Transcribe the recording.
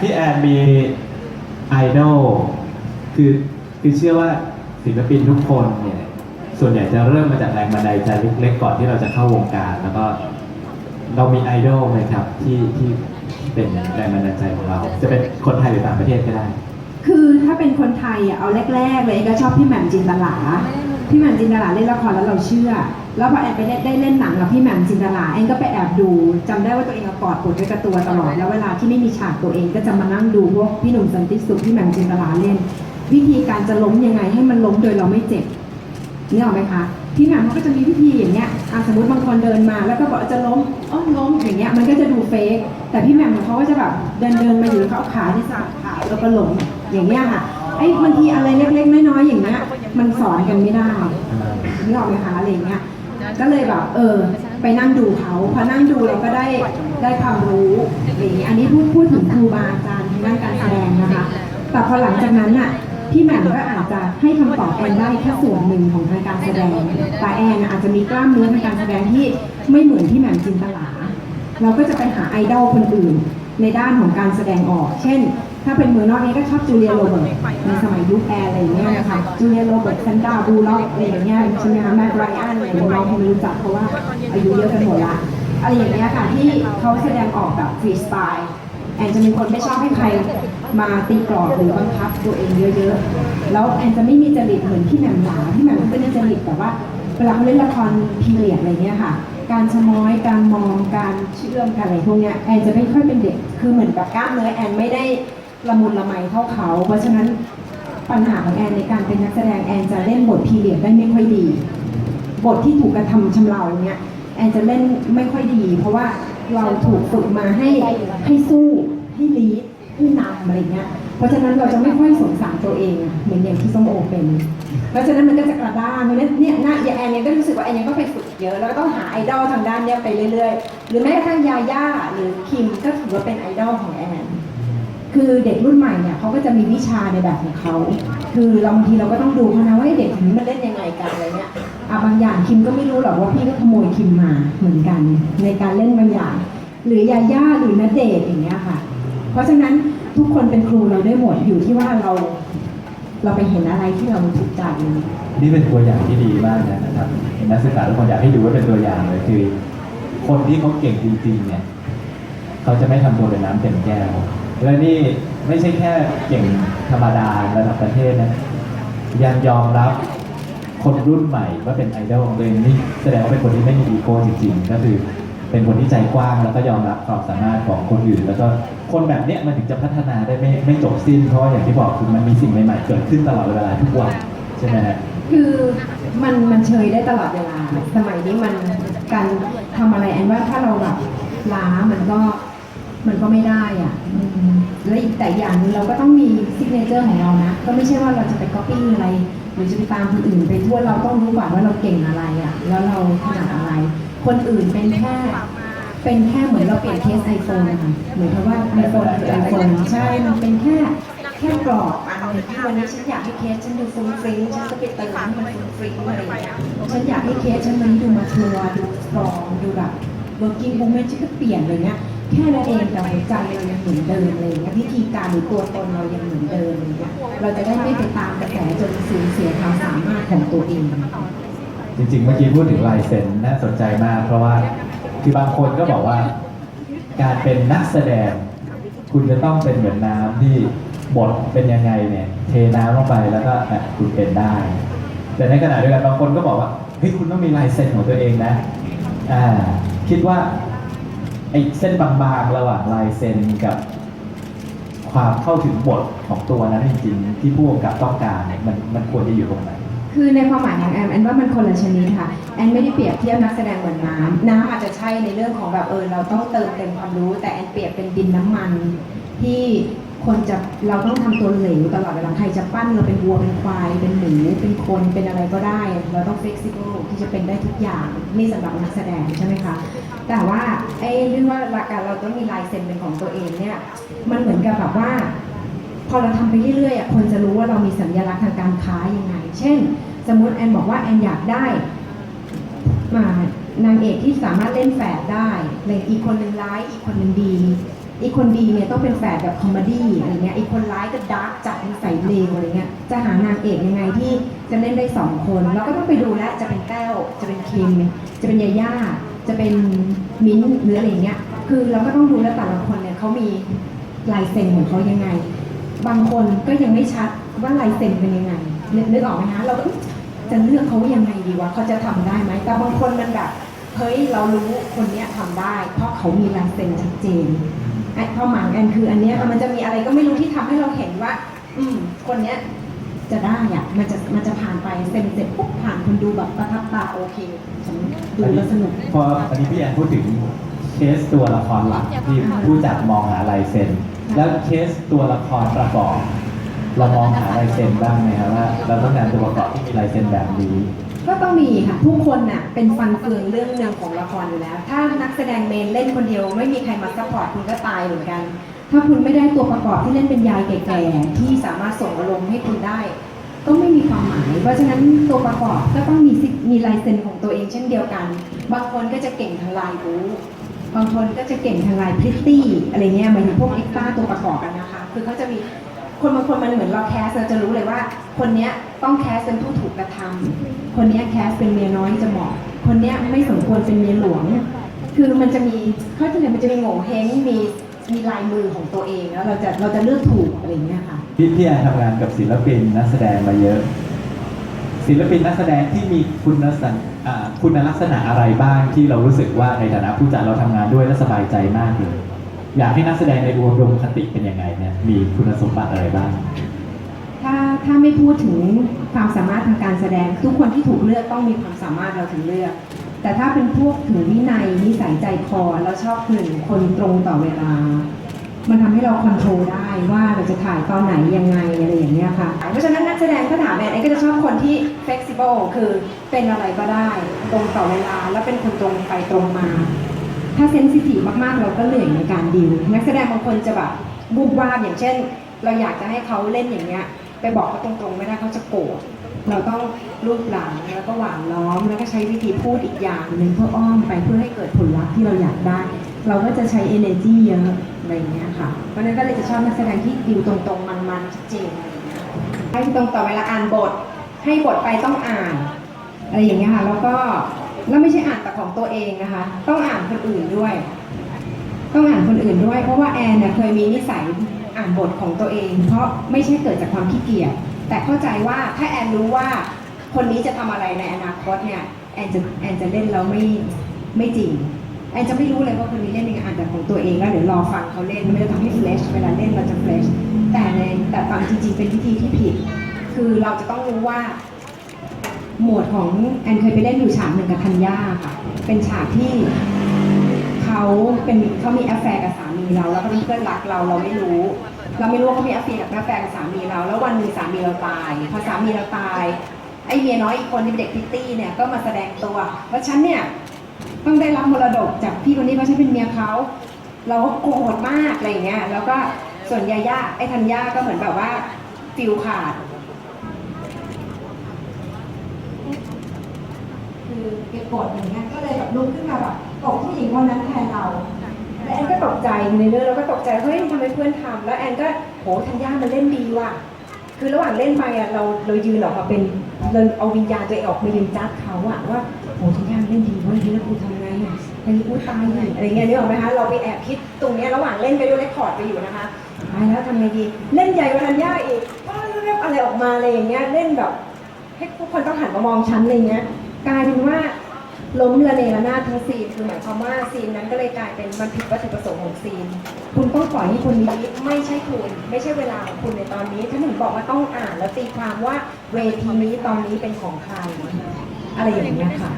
พี่แอนมีไอดอลคือคือเชื่อว่าศิลปินทุกคนเนี่ยส่วนใหญ่จะเริ่มมาจากแรงบันดาลใจเล็กๆก่อนที่เราจะเข้าวงการ แล้วก็เรามีไอดอลไหมครับที่ที่ที่เป็นแรงบันดาลใจของเรา จะเป็นคนไทยหรือต่างประเทศก็ได้ คือถ้าเป็นคนไทยอะเอาแรก ๆ เลยก็ชอบพี่แหม่มจินตลาพี่แหม่มจินตลาเล่นละครแล้วเราเชื่อ แล้วพอแอนไปได้ได้เล่นหนังกับพี่แหม่มจินตลาแอนก็ไปแอบดูจำได้ว่าตัวเองกอดปวดไว้กับตัวตลอดแล้วเวลาที่ไม่มีฉากตัวเองก็จะมานั่งดูพวกพี่หนุ่มสันติสุขพี่แหม่มจินตลาเล่น วิธีการจะล้มยังไงให้มันล้มโดยเราไม่เจ็บนี่ออกไหมคะพี่แหม่มเขาก็จะมีวิธีอย่างเงี้ยสมมติบางคนเดินมา แล้วก็บอกจะล้มอ้อล้มอย่างเงี้ยมันก็จะดูเฟกแต่พี่แหม่มเขาก็จะแบบเดินเดินมาอยู่แล้วเขาเอาขาที่สาดขาแล้วก็ล้มอย่างเงี้ยค่ะไอ้บางทีอะไรเล็กๆน้อยๆอย่างเงี้ยมันสอนกันไม่ได้นี่ออกไหมคะอะไรเงี้ย ก็เลยแบบเออ ไปนั่งดูเขาพอนั่งดูเราก็ได้ได้ความรู้อย่างนี้อันนี้พูดพูดถึงครูบาอาจารย์ทางด้านการแสดงนะคะ แต่พอหลังจากนั้นน่ะพี่แหม่มก็อาจจะให้คำตอบแอนได้แค่ส่วนหนึ่งของทางการแสดงแต่แอนอาจจะมีกล้ามเนื้อทางการแสดงที่ไม่เหมือนพี่แหม่มจินตลา เราก็จะไปหาไอดอลคนอื่นในด้านของการแสดงออก เช่น ถ้าเป็นเมืองนอกนี้ก็ชอบจูเลียโรเบิร์ตในสมัยยุคแอร์อะไรอย่างเงี้ยนะคะจูเลียโรเบิร์ตซันดาบูล็อกอะไรอย่างเงี้ยใช่ไหมคะแม็กไรอันอะไรอย่างเงี้ยเราคงรู้จักเพราะว่าอายุเยอะกันหมดละอะไรอย่างเงี้ยค่ะที่เขาแสดงออกแบบฟรีสไตล์แอนจะเป็นคนไม่ชอบให้ใครมาตีกรอบหรือบังคับตัวเองเยอะๆ แล้วแอนจะไม่มีจริตเหมือนพี่แหม่มหลาพี่แหม่มก็จะจริตแบบว่าเวลาเขาเล่นละครพีเรียดอะไรเงี้ยค่ะ การชะม้อยการมองการเชื่อมการอะไรพวกเนี้ยแอนจะไม่ค่อยเป็นเด็ก คือเหมือนกับกล้ามเนื้อแอนไม่ได้ ละมุนละไมเท่าเขา เพราะฉะนั้นปัญหาของแอนในการเป็นนักแสดงแอนจะเล่นบทพีเรียดได้ไม่ค่อยดี บทที่ถูกกระทำชำเราเนี่ยแอนจะเล่นไม่ค่อยดี เพราะว่าเราถูกฝึกมาให้ให้สู้ให้ลีดให้นำอะไรเงี้ยเพราะฉะนั้นเราจะไม่ค่อยสงสารตัวเองเหมือนอย่างที่ส้มโอเป็น เพราะฉะนั้นมันก็จะกระด้างเพราะฉะนั้นเนี่ยหน้าอย่าแอนเนี่ยก็รู้สึกว่าแอนยังก็ไปฝึกเยอะแล้วก็ต้องหาไอดอลทางด้านเนี้ยไปเรื่อยๆ หรือแม้กระทั่งยาย่าหรือคิมก็ถือว่าเป็นไอดอลของแอน คือเด็กรุ่นใหม่เนี่ยเขาก็จะมีวิชาในแบบของเขาคือเราบางทีเราก็ต้องดูเขานะว่าเด็กถึงนี้มันเล่นยังไงกันอะไรเงี้ยอะบางอย่างคิมก็ไม่รู้หรอกว่าพี่ก็ขโมยคิมมาเหมือนกัน ในการเล่นบางอย่าง หรือยาย่าหรือณเดชอย่างเงี้ยค่ะ เพราะฉะนั้นทุกคนเป็นครูเราได้หมดอยู่ที่ว่าเราเราไปเห็นอะไรที่เราถูกใจนี่เป็นตัวอย่างที่ดีมากนะครับนักศึกษาทุกคนอยากให้ดูว่าเป็นตัวอย่างเลยคือ คนที่เขาเก่งจริงๆเนี่ยเขาจะไม่ทำตัวเป็นน้ำเต็มแก้ว และนี่ไม่ใช่แค่เก่งธรรมดาระดับประเทศนะยังยอมรับคนรุ่นใหม่ว่าเป็นไอดอลของตัวเองนี่แสดงว่าเป็นคนที่ไม่มีอีโก้จริงๆ ก็คือเป็นคนที่ใจกว้างแล้วก็ยอมรับความสามารถของคนอื่น แล้วก็คนแบบเนี้ยมันถึงจะพัฒนาได้ไม่ไม่จบสิ้น เพราะอย่างที่บอกคือมันมีสิ่งใหม่ๆเกิดขึ้นตลอดเวลาทุกวันใช่ไหมฮะคือมันมันเชยได้ตลอดเวลา สมัยนี้มันการทำอะไรแอนว่าถ้าเราแบบล้ามันก็ มันก็ไม่ได้อะและอีกแต่อย่างนึงเราก็ต้องมีซิกเนเจอร์ของเรานะ ก็ไม่ใช่ว่าเราจะไปก๊อปปี้อะไร หรือจะไปตามคนอื่นไปทั่วเราต้องรู้ก่อนว่าเราเก่งอะไรอะ แล้วเราถนัดอะไร คนอื่นเป็นแค่เป็นแค่เหมือนเราเปลี่ยนเคสไอโฟนนะคะเหมือนกับว่าไอโฟนคือไอโฟนใช่มันเป็นแค่แค่กรอบอันนึงที่วันนี้ฉันอยากให้เคสฉันดูฟุ้งฟริ้งฉันก็ไปเติมให้มันฟุ้งฟริ้งอะไรฉันอยากให้เคสฉันวันนี้ดูมาชัวร์ดูสตรองดูแบบ working woman ฉันก็เปลี่ยนเลยเนี้ย แค่นั้นเองแต่หัวใจเรายังเหมือนเดิมเลยนี้ยวิธีการหรือตัวตนเรายังเหมือนเดิมเลยเนี้ยเราจะได้ไม่ไปตามกระแสจนสูญเสียความสามารถของตัวเอง จริงๆ เมื่อกี้พูดถึงลายเซ็นน่าสนใจมาก เพราะว่าคือบางคนก็บอกว่า การเป็นนักแสดง คุณจะต้องเป็นเหมือนน้ำที่บทเป็นยังไงเนี่ย เทน้ำลงไปแล้วก็คุณเป็นได้ แต่ในขณะเดียวกันบางคนก็บอกว่าเฮ้ยคุณต้องมีลายเซ็นของตัวเองนะอ่าคิดว่า ไอ้เส้นบางๆระหว่างลายเซ็นกับ ความเข้าถึงบทของตัวนั้นจริงๆที่ผู้กำกับต้องการเนี่ยมันมันควรจะอยู่ตรงไหน คือในความหมายของแอนแอนว่ามันคนละชนิดค่ะ แอนไม่ได้เปรียบเทียบนักแสดงเหมือนน้ำน้ำอาจจะใช่ในเรื่องของแบบเออเราต้องเติมเต็มความรู้ แต่แอนเปรียบเป็นดินน้ำมัน ที่คนจะเราต้องทำตัวเหลวตลอดเวลาใครจะปั้นเราเป็นวัวเป็นควายเป็นหมูเป็นคนเป็นอะไรก็ได้ เราต้อง flexible ที่จะเป็นได้ทุกอย่างนี่สำหรับนักแสดงใช่ไหมคะ แต่ว่าไอ้เรื่องว่าหลักการเราต้องมีลายเซ็นเป็นของตัวเองเนี่ย มันเหมือนกับแบบว่า พอเราทำไปเรื่อยๆคนจะรู้ว่าเรามีสัญลักษณ์ทางการค้ายังไง เช่น สมมติแอนบอกว่าแอนอยากได้มานางเอกที่สามารถเล่นแฝดได้เลยอีกคนหนึ่งร้ายอีกคนหนึ่งดี อีกคนดีเนี่ยต้องเป็นแฝดแบบคอมเมดี้อะไรเงี้ย อีกคนร้ายก็ดาร์กจัดนิสัยเลวอะไรเงี้ย จะหานางเอกยังไงที่จะเล่นได้สองคน เราก็ต้องไปดูแล้วจะเป็นแต้ว จะเป็นคิม จะเป็นยาย่า จะเป็นมิ้นท์หรืออะไรเงี้ย คือเราก็ต้องดูแล้วแต่ละคนเนี่ยเขามีลายเซ็นของเขายังไง บางคนก็ยังไม่ชัดว่าลายเซ็นเป็นยังไงนึกนึกออกไหมคะเราก็จะเลือกเขายังไงดีวะเขาจะทำได้ไหมแต่บางคนมันแบบเฮ้ยเรารู้คนเนี้ยทำได้ เพราะเขามีลายเซ็นชัดเจนไอ้ความหมายแอนคืออันเนี้ยมันจะมีอะไรก็ไม่รู้ที่ทำให้เราเห็นว่า อืม คนเนี้ยจะได้อะมันจะมันจะผ่านไปเซ็นเสร็จปุ๊บผ่านคนดูแบบประทับตาโอเคฉัน ดูแล้วสนุก พออันนี้พี่แอนพูดถึงเคสตัวละครหลักที่ผู้จัดมองหาลายเซ็น แล้วเคสตัวละครประกอบเรามองหาลายเซ็นบ้างไหมครับว่าเราต้องการตัวประกอบที่มีลายเซ็นแบบนี้ ก็ต้องมีค่ะทุกคนน่ะเป็นฟันเฟืองเรื่องหนึ่งของละครอยู่แล้ว ถ้านักแสดงเมนเล่นคนเดียวไม่มีใครมาซัพพอร์ตคุณก็ตายเหมือนกัน ถ้าคุณไม่ได้ตัวประกอบที่เล่นเป็นยายแก่ๆที่สามารถส่งอารมณ์ให้คุณได้ ก็ไม่มีความหมาย เพราะฉะนั้นตัวประกอบก็ต้องมีสิมีลายเซ็นของตัวเองเช่นเดียวกัน บางคนก็จะเก่งทางลายบูบางคนก็จะเก่งทางลายพริตตี้อะไรเงี้ยหมายถึงพวกเอ็กซ์ต้าตัวประกอบกันนะคะ คือเขาจะมีคนบางคนมันเหมือนเราแคสเราจะรู้เลยว่า คนเนี้ยต้องแคสเป็นผู้ถูกกระทำคนเนี้ยแคสเป็นเมียน้อยจะเหมาะ คนเนี้ยไม่สมควรเป็นเมียหลวง คือมันจะมีเขาจะเรียกมันจะมีโง่เฮงมี มีลายมือของตัวเองแล้วเราจะเราจะเลือกถูกอะไรเงี้ยค่ะ พี่พี่แอนทำงานกับศิลปินนักแสดงมาเยอะ ศิลปินนักแสดงที่มีคุณลักษณะอ่าคุณลักษณะอะไรบ้างที่เรารู้สึกว่าในฐานะผู้จัดเราทำงานด้วยแล้วสบายใจมากเลย อยากให้นักแสดงในอุดมคติเป็นยังไงเนี่ยมีคุณสมบัติอะไรบ้าง ถ้าถ้าไม่พูดถึงความสามารถทางการแสดง ทุกคนที่ถูกเลือกต้องมีความสามารถเราถึงเลือก แต่ถ้าเป็นพวกถึงวินัยนิสัยใจคอเราชอบหนึ่งคนตรงต่อเวลา มันทำให้เราคอนโทรลได้ว่าเราจะถ่ายตอนไหนยังไงอะไรอย่างเงี้ยค่ะ เพราะฉะนั้นนักแสดงก็ถามแอนไอ้ก็จะชอบคนที่ flexible คือเป็นอะไรก็ได้ตรงต่อเวลาแล้วเป็นคนตรงไปตรงมา ถ้าเซนซิทีฟมากๆ เราก็เหนื่อยในการดิวนักแสดงบางคนจะแบบบูบวาบอย่างเช่น เราอยากจะให้เขาเล่นอย่างเงี้ยไปบอกเขาตรงๆไม่ได้เขาจะโกรธ เราต้องรูปหลังแล้วก็หวานล้อม แล้วก็ใช้วิธีพูดอีกอย่างหนึ่งเพื่ออ้อมไปเพื่อให้เกิดผลลัพธ์ที่เราอยากได้ เราก็จะใช้ energy เยอะอะไรอย่างเงี้ยค่ะเพราะฉะนั้นก็เลยจะชอบนักแสดงที่ดิวตรงๆ มันๆชัดเจนอะไรอย่างเงี้ยให้ตรงต่อเวลาอ่านบท ให้บทไปต้องอ่านอะไรอย่างเงี้ยค่ะแล้วก็แล้วไม่ใช่อ่านแต่ของตัวเองนะคะ ต้องอ่านคนอื่นด้วย ต้องอ่านคนอื่นด้วย เพราะว่าแอนเนี่ยเคยมีนิสัยอ่านบทของตัวเอง เพราะไม่ใช่เกิดจากความขี้เกียจ แต่เข้าใจว่าถ้าแอนรู้ว่าคนนี้จะทำอะไรในอนาคตเนี่ยแอนจะแอนจะเล่นแล้วไม่ไม่จริงแอนจะไม่รู้เลยว่าคนนี้เล่นยังไงอ่านแต่ของตัวเองแล้วเดี๋ยวรอฟังเขาเล่นมันจะทำให้เฟลชเวลาเล่นเราจะเฟลชแต่ในแต่ตามจริงๆเป็นวิธีที่ผิด คือเราจะต้องรู้ว่าหมวดของแอนเคยไปเล่นอยู่ฉากหนึ่งกับธัญญาค่ะ เป็นฉากที่เขาเป็นเขามีแอฟแฟร์กับสามีเรา แล้วก็เป็นเพื่อนรักเราเราไม่รู้ เราไม่รู้ว่าเขามีอฟแฟร์กับแฟแฟร์กับสามีเรา แล้ววันหนึ่งสามีเราตายพอสามีเราตาย ไอ้เมียน้อยอีกคนที่เป็นเด็กพิตตี้เนี่ยก็มาแสดงตัวว่าฉันเนี่ยต้องได้รับมรดกจากพี่คนนี้เพราะฉันเป็นเมียเขาเราก็โกรธมากอะไรเงี้ยแล้วก็ส่วนยาย่าไอ้ธัญญาก็เหมือนแบบว่าฟิลขาดคือเก็บกดอย่างเงี้ยก็เลยแบบลุกขึ้นมาแบบตบผู้หญิงคนนั้นแทนเรา แล้วแอนก็ตกใจในเรื่องเราก็ตกใจเฮ้ยทำไมเพื่อนทำแล้วแอนก็โหธัญญามันเล่นดีว่ะคือระหว่างเล่นไปอะเราเรายืนออกมาเป็นเราเอาวิญญาณตัวเองออกมายืนจัดเขาอะว่าโหธัญญามันเล่นดีเว้ยทีแล้วกูทำไงอะทีนี้กูตายเลยอะไรเงี้ยนึกออกไหมคะเราไปแอบคิดตรงเนี้ยระหว่างเล่นไปด้วยเรคคอร์ดไปอยู่นะคะตายแล้วทำไงดีเล่นใหญ่กว่าธัญญาอีกอะไรออกมาอะไรอย่างเงี้ยเล่นแบบให้ทุกคนต้องหันมามองฉันอะไรเงี้ยกลายเป็นว่า ล้มระเนระนาดทั้งซีนคือหมายความว่าซีนนั้นก็เลยกลายเป็นมันผิดวัตถุประสงค์ของซีน คุณต้องปล่อยให้คนนี้ไม่ใช่คุณ ไม่ใช่เวลาของคุณในตอนนี้ถ้าถึงบอกว่าต้องอ่านแล้วตีความว่าเวทีนี้ตอนนี้เป็นของใครอะไรอย่างเงี้ยค่ะ